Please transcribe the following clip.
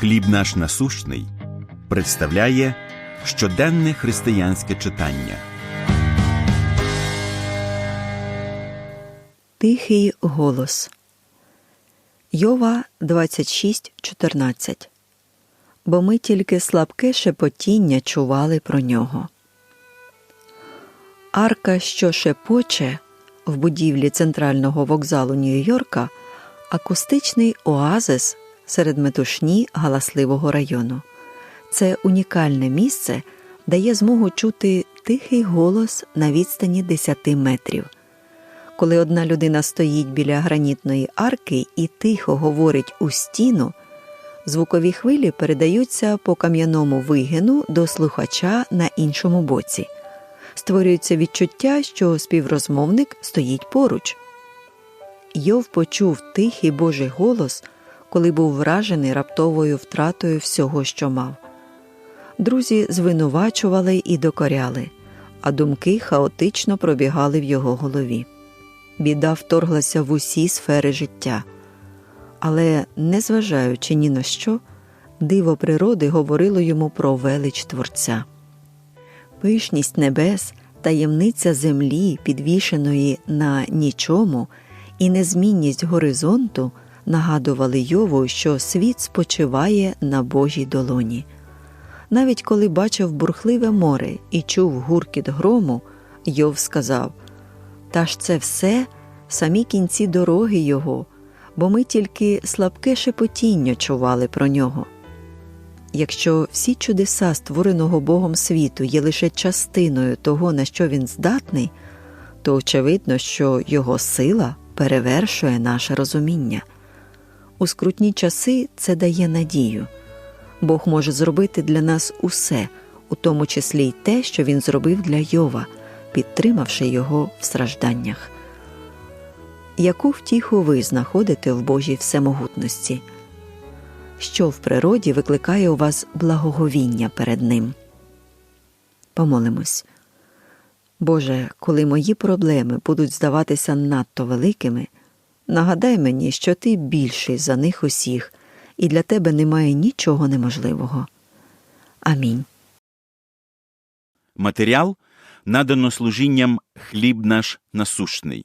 Хліб наш насущний представляє щоденне християнське читання. Тихий голос. Йова 26.14. Бо ми тільки слабке шепотіння чували про нього. Арка, що шепоче в будівлі центрального вокзалу Нью-Йорка акустичний оазис серед метушні галасливого району. Це унікальне місце дає змогу чути тихий голос на відстані 10 метрів. Коли одна людина стоїть біля гранітної арки і тихо говорить у стіну, звукові хвилі передаються по кам'яному вигину до слухача на іншому боці. Створюється відчуття, що співрозмовник стоїть поруч. Йов почув тихий Божий голос, коли був вражений раптовою втратою всього, що мав. Друзі звинувачували і докоряли, а думки хаотично пробігали в його голові. Біда вторглася в усі сфери життя. Але, незважаючи ні на що, диво природи говорило йому про велич Творця. Пишність небес, таємниця землі, підвішеної на нічому, і незмінність горизонту нагадували Йову, що світ спочиває на Божій долоні. Навіть коли бачив бурхливе море і чув гуркіт грому, Йов сказав Та ж це все самі кінці дороги його, бо ми тільки слабке шепотіння чували про нього. Якщо всі чудеса створеного Богом світу є лише частиною того, на що він здатний, то очевидно, що його сила перевершує наше розуміння. У скрутні часи це дає надію. Бог може зробити для нас усе, у тому числі й те, що він зробив для Йова, підтримавши його в стражданнях. Яку втіху ви знаходите в Божій всемогутності? Що в природі викликає у вас благоговіння перед Ним? Помолимось. Боже, коли мої проблеми будуть здаватися надто великими, нагадай мені, що ти більший за них усіх, і для тебе немає нічого неможливого. Амінь. Матеріал надано служінням хліб наш насущний.